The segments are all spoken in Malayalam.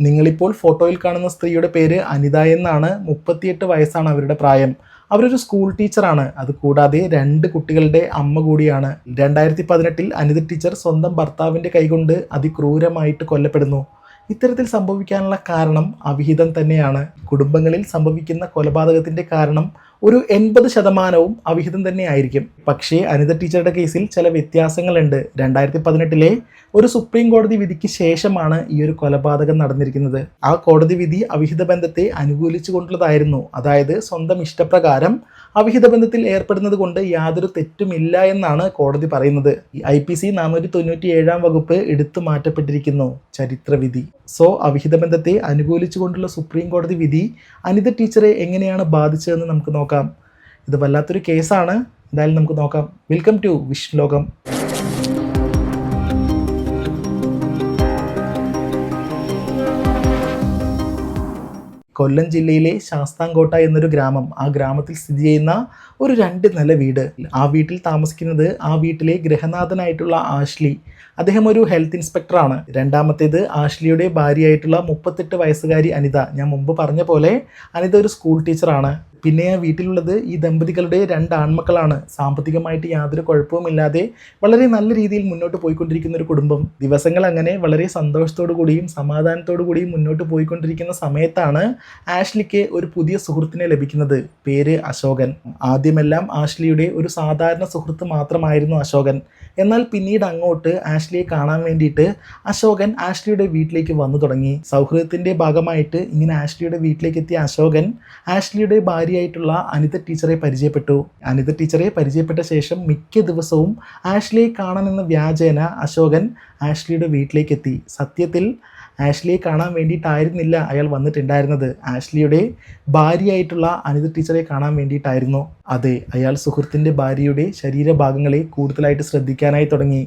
നിങ്ങളിപ്പോൾ ഫോട്ടോയിൽ കാണുന്ന സ്ത്രീയുടെ പേര് അനിത എന്നാണ്. മുപ്പത്തിയെട്ട് വയസ്സാണ് അവരുടെ പ്രായം. അവരൊരു സ്കൂൾ ടീച്ചറാണ് അത് കൂടാതെ രണ്ട് കുട്ടികളുടെ അമ്മ കൂടിയാണ്. രണ്ടായിരത്തി പതിനെട്ടിൽ അനിത ടീച്ചർ സ്വന്തം ഭർത്താവിന്റെ കൈകൊണ്ട് അതിക്രൂരമായിട്ട് കൊല്ലപ്പെടുന്നു. ഇത്തരത്തിൽ സംഭവിക്കാനുള്ള കാരണം അവിഹിതം തന്നെയാണ്. കുടുംബങ്ങളിൽ സംഭവിക്കുന്ന കൊലപാതകത്തിന്റെ കാരണം ഒരു എൺപത് ശതമാനവും അവിഹിതം തന്നെ ആയിരിക്കും പക്ഷേ അനിത ടീച്ചറുടെ കേസിൽ ചില വ്യത്യാസങ്ങളുണ്ട്. രണ്ടായിരത്തി പതിനെട്ടിലെ ഒരു സുപ്രീം കോടതി വിധിക്ക് ശേഷമാണ് ഈ ഒരു കൊലപാതകം നടന്നിരിക്കുന്നത്. ആ കോടതി വിധി അവിഹിത ബന്ധത്തെ അനുകൂലിച്ചുകൊണ്ടുള്ളതായിരുന്നു അതായത് സ്വന്തം ഇഷ്ടപ്രകാരം അവിഹിത ബന്ധത്തിൽ ഏർപ്പെടുന്നത് കൊണ്ട് യാതൊരു തെറ്റുമില്ല എന്നാണ് കോടതി പറയുന്നത്. ഐ പി സി നാനൂറ്റി തൊണ്ണൂറ്റി ഏഴാം വകുപ്പ് എടുത്തു മാറ്റപ്പെട്ടിരിക്കുന്നു. ചരിത്രവിധി. സോ അവിഹിത ബന്ധത്തെ അനുകൂലിച്ചുകൊണ്ടുള്ള സുപ്രീം കോടതി വിധി അനിത ടീച്ചറെ എങ്ങനെയാണ് ബാധിച്ചതെന്ന് നമുക്ക് നോക്കാം. ഇത് വല്ലാത്തൊരു കേസാണ്. എന്തായാലും നമുക്ക് നോക്കാം. വെൽക്കം ടു വിഷ് ലോകം. കൊല്ലം ജില്ലയിലെ ശാസ്താംകോട്ട എന്നൊരു ഗ്രാമം ആ ഗ്രാമത്തിൽ സ്ഥിതി ചെയ്യുന്ന ഒരു രണ്ട് നില വീട്. ആ വീട്ടിൽ താമസിക്കുന്നത് ആ വീട്ടിലെ ഗ്രഹനാഥനായിട്ടുള്ള ആഷ്ലി. അദ്ദേഹം ഒരു ഹെൽത്ത് ഇൻസ്പെക്ടറാണ് രണ്ടാമത്തേത് ആഷ്ലിയുടെ ഭാര്യയായിട്ടുള്ള മുപ്പത്തെട്ട് വയസ്സുകാരി അനിത. ഞാൻ മുമ്പ് പറഞ്ഞ പോലെ അനിത ഒരു സ്കൂൾ ടീച്ചറാണ്. പിന്നെ ആ വീട്ടിലുള്ളത് ഈ ദമ്പതികളുടെ രണ്ട് ആൺമക്കളാണ്. സാമ്പത്തികമായിട്ട് യാതൊരു കുഴപ്പവുമില്ലാതെ വളരെ നല്ല രീതിയിൽ മുന്നോട്ട് പോയിക്കൊണ്ടിരിക്കുന്ന ഒരു കുടുംബം. ദിവസങ്ങൾ അങ്ങനെ വളരെ സന്തോഷത്തോടു കൂടിയും സമാധാനത്തോടു കൂടിയും മുന്നോട്ട് പോയിക്കൊണ്ടിരിക്കുന്ന സമയത്താണ് ആഷ്ലിക്ക് ഒരു പുതിയ സുഹൃത്തിനെ ലഭിക്കുന്നത്. പേര് അശോകൻ. ആദ്യമെല്ലാം ആഷ്ലിയുടെ ഒരു സാധാരണ സുഹൃത്ത് മാത്രമായിരുന്നു അശോകൻ. എന്നാൽ പിന്നീട് അങ്ങോട്ട് ആഷ്ലിയെ കാണാൻ വേണ്ടിയിട്ട് അശോകൻ ആഷ്ലിയുടെ വീട്ടിലേക്ക് വന്നു തുടങ്ങി. സൗഹൃദത്തിന്റെ ഭാഗമായിട്ട് ഇങ്ങനെ ആഷ്ലിയുടെ വീട്ടിലേക്ക് എത്തിയ അശോകൻ ആഷ്ലിയുടെ ഭാര്യയായിട്ടുള്ള അനിത ടീച്ചറെ പരിചയപ്പെട്ടു. അനിത ടീച്ചറെ പരിചയപ്പെട്ട ശേഷം മിക്ക ദിവസവും ആഷ്ലിയെ കാണാനെന്ന വ്യാജേന അശോകൻ ആഷ്ലിയുടെ വീട്ടിലേക്കെത്തി. സത്യത്തിൽ ആഷ്ലിയെ കാണാൻ വേണ്ടിയിട്ടായിരുന്നില്ല അയാൾ വന്നിട്ടുണ്ടായിരുന്നത്. ആഷ്ലിയുടെ ഭാര്യയായിട്ടുള്ള അനിത ടീച്ചറെ കാണാൻ വേണ്ടിയിട്ടായിരുന്നു. അതെ അയാൾ സുഹൃത്തിന്റെ ഭാര്യയുടെ ശരീരഭാഗങ്ങളെ കൂടുതലായിട്ട് ശ്രദ്ധിക്കാനായി തുടങ്ങി.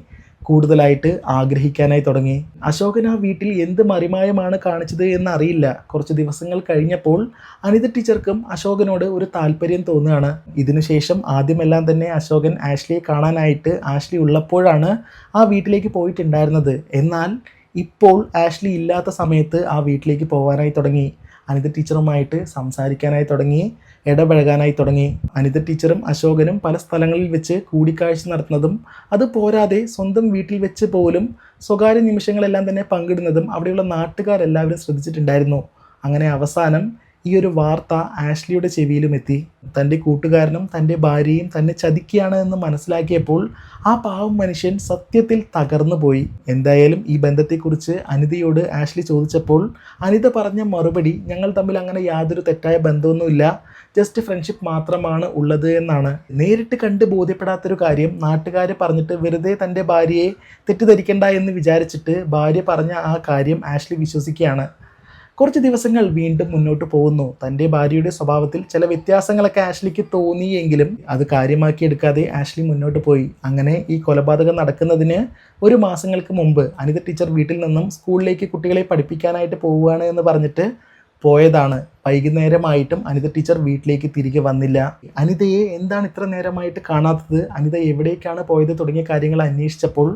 കൂടുതലായിട്ട് ആഗ്രഹിക്കാനായി തുടങ്ങി. അശോകൻ ആ വീട്ടിൽ എന്ത് മറിമായമാണ് കാണിച്ചത് എന്നറിയില്ല. കുറച്ച് ദിവസങ്ങൾ കഴിഞ്ഞപ്പോൾ അനിത ടീച്ചർക്കും അശോകനോട് ഒരു താല്പര്യം തോന്നുകയാണ്. ഇതിനുശേഷം ആദ്യമെല്ലാം തന്നെ അശോകൻ ആഷ്ലിയെ കാണാനായിട്ട് ആഷ്ലി ഉള്ളപ്പോഴാണ് ആ വീട്ടിലേക്ക് പോയിട്ടുണ്ടായിരുന്നത്. എന്നാൽ ഇപ്പോൾ ആഷ്ലി ഇല്ലാത്ത സമയത്ത് ആ വീട്ടിലേക്ക് പോകാനായി തുടങ്ങി. അനിത ടീച്ചറുമായിട്ട് സംസാരിക്കാനായി തുടങ്ങി ഇടപഴകാനായി തുടങ്ങി. അനിത ടീച്ചറും അശോകനും പല സ്ഥലങ്ങളിൽ വെച്ച് കൂടിക്കാഴ്ച നടത്തുന്നതും അത് പോരാതെ സ്വന്തം വീട്ടിൽ വെച്ച് പോലും സ്വകാര്യ നിമിഷങ്ങളെല്ലാം തന്നെ പങ്കിടുന്നതും അവിടെയുള്ള നാട്ടുകാരെല്ലാവരും ശ്രദ്ധിച്ചിട്ടുണ്ടായിരുന്നു. അങ്ങനെ അവസാനം ഈ ഒരു വാർത്ത ആഷ്ലിയുടെ ചെവിയിലും എത്തി. തന്റെ കൂട്ടുകാരനും തന്റെ ഭാര്യയും തന്നെ ചതിക്കുകയാണ് എന്ന് മനസ്സിലാക്കിയപ്പോൾ ആ പാവം മനുഷ്യൻ സത്യത്തിൽ തകർന്നു പോയി. എന്തായാലും ഈ ബന്ധത്തെക്കുറിച്ച് അനിതയോട് ആഷ്ലി ചോദിച്ചപ്പോൾ അനിത പറഞ്ഞ മറുപടി ഞങ്ങൾ തമ്മിൽ അങ്ങനെ യാതൊരു തെറ്റായ ബന്ധമൊന്നുമില്ല. ജസ്റ്റ് ഫ്രണ്ട്ഷിപ്പ് മാത്രമാണ് ഉള്ളത് എന്നാണ്. നേരിട്ട് കണ്ട് ബോധ്യപ്പെടാത്തൊരു കാര്യം നാട്ടുകാർ പറഞ്ഞിട്ട് വെറുതെ തന്റെ ഭാര്യയെ തെറ്റിദ്ധരിക്കണ്ട എന്ന് വിചാരിച്ചിട്ട് ഭാര്യ പറഞ്ഞ ആ കാര്യം ആഷ്ലി വിശ്വസിക്കുകയാണ്. കുറച്ച് ദിവസങ്ങൾ വീണ്ടും മുന്നോട്ട് പോകുന്നു. തന്റെ ഭാര്യയുടെ സ്വഭാവത്തിൽ ചില വ്യത്യാസങ്ങളൊക്കെ ആഷ്ലിക്ക് തോന്നിയെങ്കിലും അത് കാര്യമാക്കി എടുക്കാതെ ആഷ്ലി മുന്നോട്ട് പോയി. അങ്ങനെ ഈ കൊലപാതകം നടക്കുന്നതിന് ഒരു മാസങ്ങൾക്ക് മുമ്പ് അനിത ടീച്ചർ വീട്ടിൽ നിന്നും സ്കൂളിലേക്ക് കുട്ടികളെ പഠിപ്പിക്കാനായിട്ട് പോവുകയാണ് എന്ന് പറഞ്ഞിട്ട് പോയതാണ്. വൈകുന്നേരമായിട്ടും അനിത ടീച്ചർ വീട്ടിലേക്ക് തിരികെ വന്നില്ല. അനിതയെ എന്താണ് ഇത്ര നേരമായിട്ട് കാണാത്തത്? അനിത എവിടേക്കാണ് പോയത് തുടങ്ങിയ കാര്യങ്ങൾ അന്വേഷിച്ചപ്പോൾ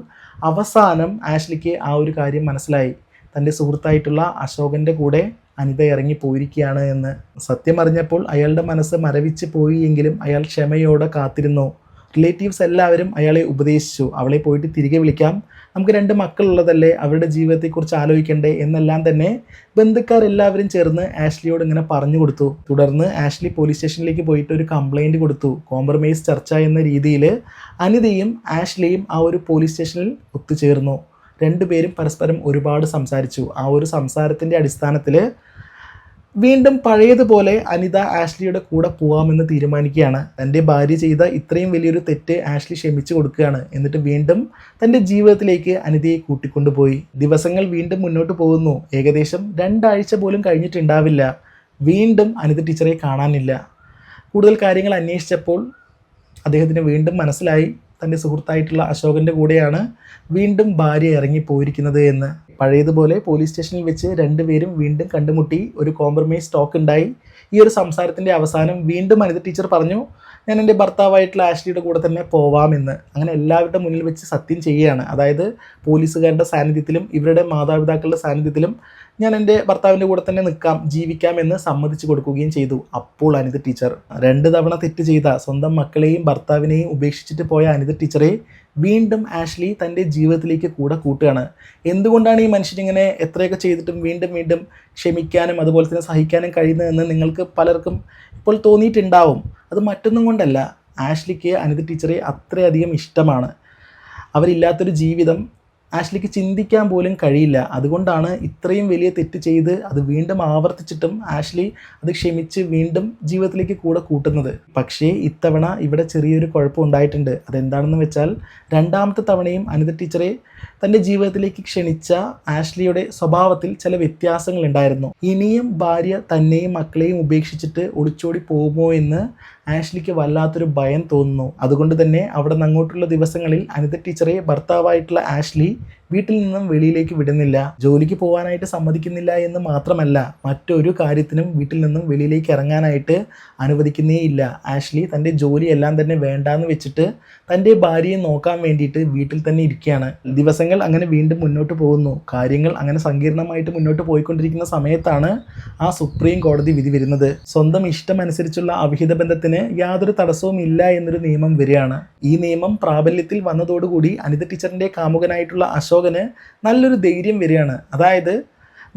അവസാനം ആഷ്ലിക്ക് ആ ഒരു കാര്യം മനസ്സിലായി. തന്റെ സുഹൃത്തായിട്ടുള്ള അശോകന്റെ കൂടെ അനിത ഇറങ്ങി പോയിരിക്കുകയാണ് എന്ന്. സത്യം അറിഞ്ഞപ്പോൾ അയാളുടെ മനസ്സ് മരവിച്ച് പോയി എങ്കിലും അയാൾ ക്ഷമയോടെ കാത്തിരുന്നു. റിലേറ്റീവ്സ് എല്ലാവരും അയാളെ ഉപദേശിച്ചു. അവളെ പോയിട്ട് തിരികെ വിളിക്കാം. നമുക്ക് രണ്ട് മക്കളുള്ളതല്ലേ? അവരുടെ ജീവിതത്തെക്കുറിച്ച് ആലോചിക്കണ്ടേ? എന്നെല്ലാം തന്നെ ബന്ധുക്കാർ എല്ലാവരും ചേർന്ന് ആഷ്ലിയോട് ഇങ്ങനെ പറഞ്ഞു കൊടുത്തു. തുടർന്ന് ആഷ്ലി പോലീസ് സ്റ്റേഷനിലേക്ക് പോയിട്ട് ഒരു കംപ്ലൈന്റ് കൊടുത്തു. കോംപ്രമൈസ് ചർച്ച എന്ന രീതിയിൽ അനിതയും ആഷ്ലിയും ആ ഒരു പോലീസ് സ്റ്റേഷനിൽ ഒത്തുചേർന്നു. രണ്ടുപേരും പരസ്പരം ഒരുപാട് സംസാരിച്ചു. ആ ഒരു സംസാരത്തിന്റെ അടിസ്ഥാനത്തിൽ വീണ്ടും പഴയതുപോലെ അനിത ആഷ്ലിയുടെ കൂടെ പോവാമെന്ന് തീരുമാനിക്കുകയാണ്. തന്റെ ഭാര്യ ചെയ്ത ഇത്രയും വലിയൊരു തെറ്റ് ആഷ്ലി ക്ഷമിച്ചു കൊടുക്കുകയാണ്. എന്നിട്ട് വീണ്ടും തന്റെ ജീവിതത്തിലേക്ക് അനിതയെ കൂട്ടിക്കൊണ്ടുപോയി. ദിവസങ്ങൾ വീണ്ടും മുന്നോട്ട് പോകുന്നു. ഏകദേശം രണ്ടാഴ്ച പോലും കഴിഞ്ഞിട്ടുണ്ടാവില്ല. വീണ്ടും അനിത ടീച്ചറെ കാണാനില്ല. കൂടുതൽ കാര്യങ്ങൾ അന്വേഷിച്ചപ്പോൾ അദ്ദേഹത്തിന് വീണ്ടും മനസ്സിലായി. തന്റെ സുഹൃത്തായിട്ടുള്ള അശോകന്റെ കൂടെയാണ് വീണ്ടും ഭാര്യ ഇറങ്ങിപ്പോയിരിക്കുന്നത് എന്ന്. പഴയതുപോലെ പോലീസ് സ്റ്റേഷനിൽ വെച്ച് രണ്ടുപേരും വീണ്ടും കണ്ടുമുട്ടി ഒരു കോംപ്രമൈസ് ടോക്ക് ഉണ്ടായി. ഈ ഒരു സംസാരത്തിന്റെ അവസാനം വീണ്ടും അനിത ടീച്ചർ പറഞ്ഞു ഞാൻ എന്റെ ഭർത്താവായിട്ടുള്ള ആഷ്ലിയുടെ കൂടെ തന്നെ പോവാമെന്ന് അങ്ങനെ എല്ലാവരുടെ മുന്നിൽ വെച്ച് സത്യം ചെയ്യുകയാണ്. അതായത് പോലീസുകാരുടെ സാന്നിധ്യത്തിലും ഇവരുടെ മാതാപിതാക്കളുടെ സാന്നിധ്യത്തിലും ഞാൻ എന്റെ ഭർത്താവിന്റെ കൂടെ തന്നെ നിൽക്കാം ജീവിക്കാം എന്ന് സമ്മതിച്ചു കൊടുക്കുകയും ചെയ്തു. അപ്പോൾ അനിത ടീച്ചർ രണ്ട് തവണ തെറ്റ് ചെയ്ത സ്വന്തം മക്കളെയും ഭർത്താവിനെയും ഉപേക്ഷിച്ചിട്ട് പോയ അനിത ടീച്ചറെ വീണ്ടും ആഷ്ലി തന്റെ ജീവിതത്തിലേക്ക് കൂടെ കൂട്ടുകയാണ്. എന്തുകൊണ്ടാണ് ഈ മനുഷ്യനിങ്ങനെ എത്രയൊക്കെ ചെയ്തിട്ടും വീണ്ടും വീണ്ടും ക്ഷമിക്കാനും അതുപോലെ തന്നെ സഹിക്കാനും കഴിയുന്നതെന്ന് നിങ്ങൾക്ക് പലർക്കും ഇപ്പോൾ തോന്നിയിട്ടുണ്ടാവും. അത് മറ്റൊന്നും കൊണ്ടല്ല. ആഷ്ലിക്ക് അനിത ടീച്ചറെ അത്രയധികം ഇഷ്ടമാണ്. അവരില്ലാത്തൊരു ജീവിതം ആഷ്ലിക്ക് ചിന്തിക്കാൻ പോലും കഴിയില്ല. അതുകൊണ്ടാണ് ഇത്രയും വലിയ തെറ്റ് ചെയ്ത് അത് വീണ്ടും ആവർത്തിച്ചിട്ടും ആഷ്ലി അത് ക്ഷമിച്ച് വീണ്ടും ജീവിതത്തിലേക്ക് കൂടെ കൂട്ടുന്നത്. പക്ഷേ ഇത്തവണ ഇവിടെ ചെറിയൊരു കുഴപ്പം ഉണ്ടായിട്ടുണ്ട്. അതെന്താണെന്ന് വെച്ചാൽ രണ്ടാമത്തെ തവണയും അനിത ടീച്ചറെ തന്റെ ജീവിതത്തിലേക്ക് ക്ഷണിച്ച ആഷ്ലിയുടെ സ്വഭാവത്തിൽ ചില വ്യത്യാസങ്ങൾ ഉണ്ടായിരുന്നു. ഇനിയും ഭാര്യ തന്നെയും മക്കളെയും ഉപേക്ഷിച്ചിട്ട് ഒളിച്ചോടി പോകുമോ എന്ന് ആഷ്ലിക്ക് വല്ലാത്തൊരു ഭയം തോന്നുന്നു. അതുകൊണ്ട് തന്നെ അവിടെ നിന്ന് അങ്ങോട്ടുള്ള ദിവസങ്ങളിൽ അനിത ടീച്ചറെ ഭർത്താവായിട്ടുള്ള ആഷ്ലി വീട്ടിൽ നിന്നും വെളിയിലേക്ക് വിടുന്നില്ല ജോലിക്ക് പോകാനായിട്ട് സമ്മതിക്കുന്നില്ല എന്ന് മാത്രമല്ല മറ്റൊരു കാര്യത്തിനും വീട്ടിൽ നിന്നും വെളിയിലേക്ക് ഇറങ്ങാനായിട്ട് അനുവദിക്കുന്നേ ഇല്ല. ആഷ്ലി തന്റെ ജോലിയെല്ലാം തന്നെ വേണ്ടാന്ന് വെച്ചിട്ട് തന്റെ ഭാര്യയെ നോക്കാൻ വേണ്ടിയിട്ട് വീട്ടിൽ തന്നെ ഇരിക്കുകയാണ്. ദിവസങ്ങൾ അങ്ങനെ വീണ്ടും മുന്നോട്ട് പോകുന്നു. കാര്യങ്ങൾ അങ്ങനെ സങ്കീർണമായിട്ട് മുന്നോട്ട് പോയിക്കൊണ്ടിരിക്കുന്ന സമയത്താണ് ആ സുപ്രീം കോടതി വിധി വരുന്നത്. സ്വന്തം ഇഷ്ടമനുസരിച്ചുള്ള അവിഹിത ബന്ധത്തിന് യാതൊരു തടസ്സവും ഇല്ല എന്നൊരു നിയമം വരികയാണ്. ഈ നിയമം പ്രാബല്യത്തിൽ വന്നതോടുകൂടി അനിത ടീച്ചറിന്റെ കാമുകനായിട്ടുള്ള അശോകന് നല്ലൊരു ധൈര്യം വരികയാണ്. അതായത്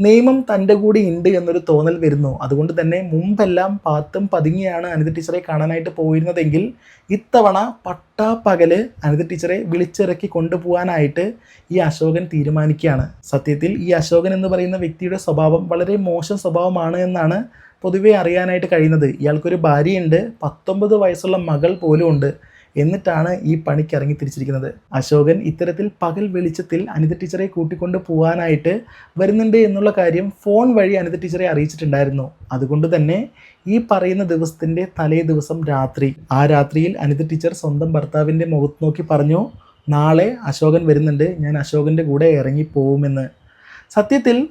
നിയമം തന്റെ കൂടെ ഉണ്ട് എന്നൊരു തോന്നൽ വരുന്നു. അതുകൊണ്ട് തന്നെ മുമ്പെല്ലാം പാത്തും പതുങ്ങിയാണ് അനിത ടീച്ചറെ കാണാനായിട്ട് പോയിരുന്നതെങ്കിൽ ഇത്തവണ പട്ടാപ്പകൽ അനിത ടീച്ചറെ വിളിച്ചിറക്കി കൊണ്ടുപോകാനായിട്ട് ഈ അശോകൻ തീരുമാനിക്കുകയാണ്. സത്യത്തിൽ ഈ അശോകൻ എന്ന് പറയുന്ന വ്യക്തിയുടെ സ്വഭാവം വളരെ മോശം സ്വഭാവമാണ് എന്നാണ് പൊതുവെ അറിയാനായിട്ട് കഴിയുന്നത്. ഇയാൾക്കൊരു ഭാര്യയുണ്ട് പത്തൊമ്പത് വയസ്സുള്ള മകൾ പോലും ഉണ്ട്. എന്നിട്ടാണ് ഈ പണിക്ക് ഇറങ്ങി തിരിച്ചിരിക്കുന്നത്. അശോകൻ ഇത്തരത്തിൽ പകൽ വെളിച്ചത്തിൽ അനിത ടീച്ചറെ കൂട്ടിക്കൊണ്ട് പോകാനായിട്ട് വരുന്നുണ്ട് എന്നുള്ള കാര്യം ഫോൺ വഴി അനിത ടീച്ചറെ അറിയിച്ചിട്ടുണ്ടായിരുന്നു. അതുകൊണ്ട് തന്നെ ഈ പറയുന്ന ദിവസത്തിന്റെ തലേ ദിവസം രാത്രി. ആ രാത്രിയിൽ അനിത ടീച്ചർ സ്വന്തം ഭർത്താവിന്റെ മുഖത്ത് നോക്കി പറഞ്ഞു നാളെ അശോകൻ വരുന്നുണ്ട്. ഞാൻ അശോകന്റെ കൂടെ ഇറങ്ങി പോകുമെന്ന് സത്യത്തിൽ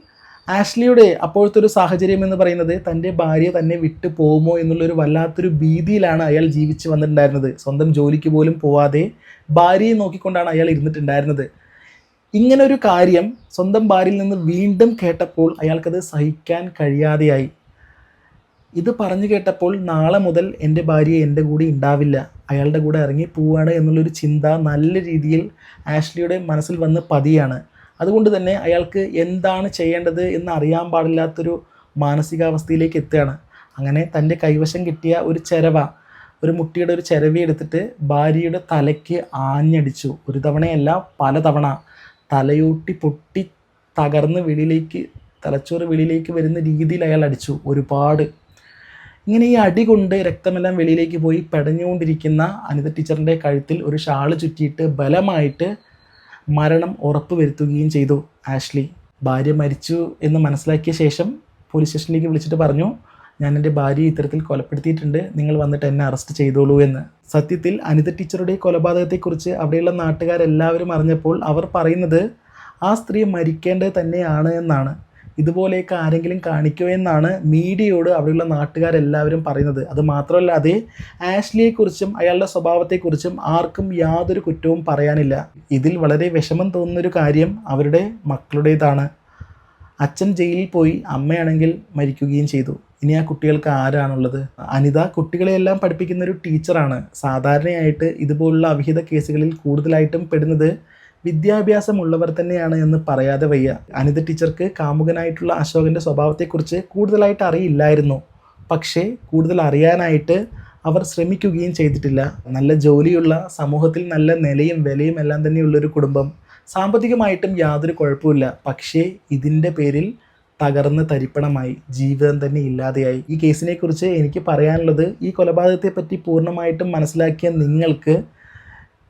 ആഷ്ലിയുടെ അപ്പോഴത്തെ ഒരു സാഹചര്യം എന്ന് പറയുന്നത് തന്റെ ഭാര്യ തന്നെ വിട്ടു പോകുമോ എന്നുള്ളൊരു വല്ലാത്തൊരു ഭീതിയിലാണ് അയാൾ ജീവിച്ച് വന്നിട്ടുണ്ടായിരുന്നത്. സ്വന്തം ജോലിക്ക് പോലും പോവാതെ ഭാര്യയെ നോക്കിക്കൊണ്ടാണ് അയാൾ ഇരുന്നിട്ടുണ്ടായിരുന്നത്. ഇങ്ങനൊരു കാര്യം സ്വന്തം ഭാര്യയിൽ നിന്ന് വീണ്ടും കേട്ടപ്പോൾ അയാൾക്കത് സഹിക്കാൻ കഴിയാതെയായി. ഇത് പറഞ്ഞു കേട്ടപ്പോൾ നാളെ മുതൽ എന്റെ ഭാര്യ എന്റെ കൂടെ ഉണ്ടാവില്ല. അയാളുടെ കൂടെ ഇറങ്ങി പോവുകയാണ് എന്നുള്ളൊരു ചിന്ത നല്ല രീതിയിൽ ആഷ്ലിയുടെ മനസ്സിൽ വന്ന് പതിയാണ്. അതുകൊണ്ട് തന്നെ അയാൾക്ക് എന്താണ് ചെയ്യേണ്ടത് എന്ന് അറിയാൻ പാടില്ലാത്തൊരു മാനസികാവസ്ഥയിലേക്ക് എത്തുകയാണ്. അങ്ങനെ തന്റെ കൈവശം കിട്ടിയ ഒരു ചിരവ ഒരു മുട്ടിയുടെ ഒരു ചിരവി എടുത്തിട്ട് ഭാര്യയുടെ തലയ്ക്ക് ആഞ്ഞടിച്ചു. ഒരു തവണയല്ല പല തവണ തലയൂട്ടി പൊട്ടി തകർന്ന് വെളിയിലേക്ക് തലച്ചോറ് വെളിയിലേക്ക് വരുന്ന രീതിയിൽ അയാൾ അടിച്ചു. ഒരുപാട്. ഇങ്ങനെ ഈ അടി കൊണ്ട് രക്തമെല്ലാം വെളിയിലേക്ക് പോയി പെടഞ്ഞുകൊണ്ടിരിക്കുന്ന അനിത ടീച്ചറിന്റെ കഴുത്തിൽ ഒരു ഷാൾ ചുറ്റിയിട്ട് ബലമായിട്ട് മരണം ഉറപ്പുവരുത്തുകയും ചെയ്തു. ആഷ്ലി ഭാര്യ മരിച്ചു എന്ന് മനസ്സിലാക്കിയ ശേഷം പോലീസ് സ്റ്റേഷനിലേക്ക് വിളിച്ചിട്ട് പറഞ്ഞു ഞാൻ എന്റെ ഭാര്യയെ ഇത്തരത്തിൽ കൊലപ്പെടുത്തിയിട്ടുണ്ട്. നിങ്ങൾ വന്നിട്ട് എന്നെ അറസ്റ്റ് ചെയ്തോളൂ എന്ന്. സത്യത്തിൽ അനിത ടീച്ചറുടെ കൊലപാതകത്തെക്കുറിച്ച് അവിടെയുള്ള നാട്ടുകാരെല്ലാവരും അറിഞ്ഞപ്പോൾ അവർ പറയുന്നത് ആ സ്ത്രീ മരിക്കേണ്ടത് തന്നെയാണ് എന്നാണ്. ഇതുപോലെയൊക്കെ ആരെങ്കിലും കാണിക്കോ എന്നാണ് മീഡിയയോട് അവിടെയുള്ള നാട്ടുകാരെല്ലാവരും പറയുന്നത്. അത് മാത്രമല്ലാതെ ആഷ്ലിയെക്കുറിച്ചും അയാളുടെ സ്വഭാവത്തെക്കുറിച്ചും ആർക്കും യാതൊരു കുറ്റവും പറയാനില്ല. ഇതിൽ വളരെ വിഷമം തോന്നുന്നൊരു കാര്യം അവരുടെ മക്കളുടേതാണ്. അച്ഛൻ ജയിലിൽ പോയി അമ്മയാണെങ്കിൽ മരിക്കുകയും ചെയ്തു. ഇനി ആ കുട്ടികൾക്ക് ആരാണുള്ളത്? അനിത കുട്ടികളെയെല്ലാം പഠിപ്പിക്കുന്ന ഒരു ടീച്ചറാണ്. സാധാരണയായിട്ട് ഇതുപോലുള്ള അവിഹിത കേസുകളിൽ കൂടുതലായിട്ടും പെടുന്നത് വിദ്യാഭ്യാസമുള്ളവർ തന്നെയാണ് എന്ന് പറയാതെ വയ്യ. അനിത ടീച്ചർക്ക് കാമുകനായിട്ടുള്ള അശോകന്റെ സ്വഭാവത്തെക്കുറിച്ച് കൂടുതലായിട്ട് അറിയില്ലായിരുന്നു. പക്ഷേ കൂടുതൽ അറിയാനായിട്ട് അവർ ശ്രമിക്കുകയും ചെയ്തിട്ടില്ല. നല്ല ജോലിയുള്ള സമൂഹത്തിൽ നല്ല നിലയും വിലയും എല്ലാം തന്നെയുള്ളൊരു കുടുംബം. സാമ്പത്തികമായിട്ടും യാതൊരു കുഴപ്പമില്ല പക്ഷേ ഇതിന്റെ പേരിൽ തകർന്ന് തരിപ്പണമായി ജീവിതം തന്നെ ഇല്ലാതെയായി. ഈ കേസിനെക്കുറിച്ച് എനിക്ക് പറയാനുള്ളത് ഈ കൊലപാതകത്തെപ്പറ്റി പൂർണമായിട്ടും മനസ്സിലാക്കിയ നിങ്ങൾക്ക്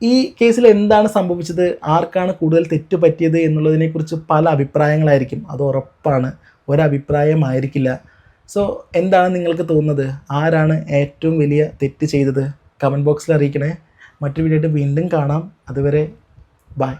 ഈ കേസിൽ എന്താണ് സംഭവിച്ചത്? ആർക്കാണ് കൂടുതൽ തെറ്റ് പറ്റിയത് എന്നുള്ളതിനെക്കുറിച്ച് പല അഭിപ്രായങ്ങളായിരിക്കും. അത് ഉറപ്പാണ്. ഒരഭിപ്രായമായിരിക്കില്ല സോ എന്താണ് നിങ്ങൾക്ക് തോന്നുന്നത്? ആരാണ് ഏറ്റവും വലിയ തെറ്റ് ചെയ്തത്? കമന്റ് ബോക്സിൽ അറിയിക്കണേ. മറ്റു വീഡിയോ വീണ്ടും കാണാം. അതുവരെ ബൈ